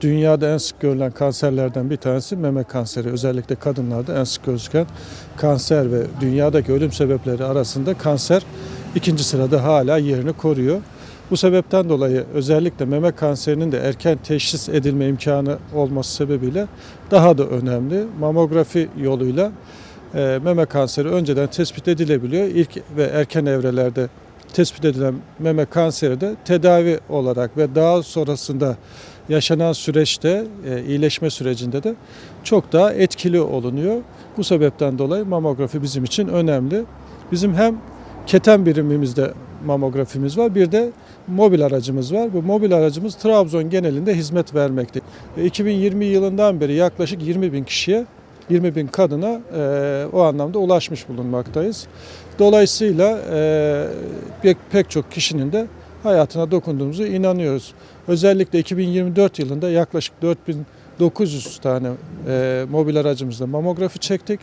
Dünyada en sık görülen kanserlerden bir tanesi meme kanseri. Özellikle kadınlarda en sık gözüken kanser ve dünyadaki ölüm sebepleri arasında kanser ikinci sırada hala yerini koruyor. Bu sebepten dolayı özellikle meme kanserinin de erken teşhis edilme imkanı olması sebebiyle daha da önemli. Mamografi yoluyla e, meme kanseri önceden tespit edilebiliyor. İlk ve erken evrelerde tespit edilen meme kanseri de tedavi olarak ve daha sonrasında yaşanan süreçte, e, iyileşme sürecinde de çok daha etkili olunuyor. Bu sebepten dolayı mamografi bizim için önemli. Bizim hem keten birimimizde mamografimiz var, bir de mobil aracımız var. Bu mobil aracımız Trabzon genelinde hizmet vermekte. Ve 2020 yılından beri yaklaşık 20 bin kişiye 20 bin kadına e, o anlamda ulaşmış bulunmaktayız. Dolayısıyla e, pek, pek çok kişinin de hayatına dokunduğumuzu inanıyoruz. Özellikle 2024 yılında yaklaşık 4900 tane e, mobil aracımızda mamografi çektik.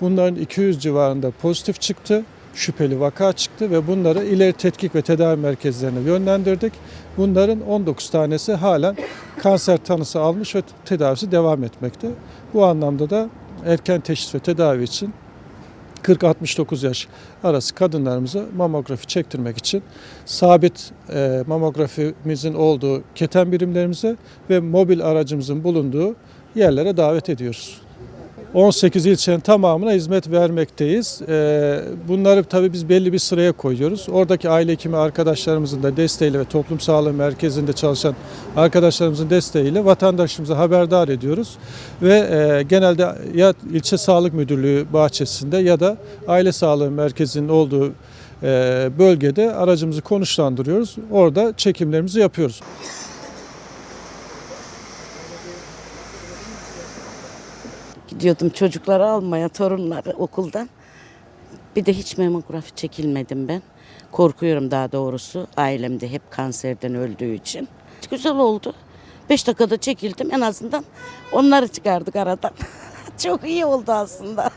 Bunların 200 civarında pozitif çıktı, şüpheli vaka çıktı ve bunları ileri tetkik ve tedavi merkezlerine yönlendirdik. Bunların 19 tanesi halen kanser tanısı almış ve tedavisi devam etmekte. Bu anlamda da erken teşhis ve tedavi için 40-69 yaş arası kadınlarımıza mamografi çektirmek için sabit e, mamografimizin olduğu keten birimlerimize ve mobil aracımızın bulunduğu yerlere davet ediyoruz. 18 ilçenin tamamına hizmet vermekteyiz. Ee, Bunları tabii biz belli bir sıraya koyuyoruz. Oradaki aile hekimi arkadaşlarımızın da desteğiyle ve toplum sağlığı merkezinde çalışan arkadaşlarımızın desteğiyle vatandaşımıza haberdar ediyoruz. Ve e, genelde ya ilçe sağlık müdürlüğü bahçesinde ya da aile sağlığı merkezinin olduğu e, bölgede aracımızı konuşlandırıyoruz. Orada çekimlerimizi yapıyoruz. Gidiyordum çocukları almaya, torunları okuldan. Bir de hiç mamografi çekilmedim ben. Korkuyorum daha doğrusu. Ailem de hep kanserden öldüğü için. Güzel oldu. Beş dakikada çekildim en azından. Onları çıkardık aradan. Çok iyi oldu aslında.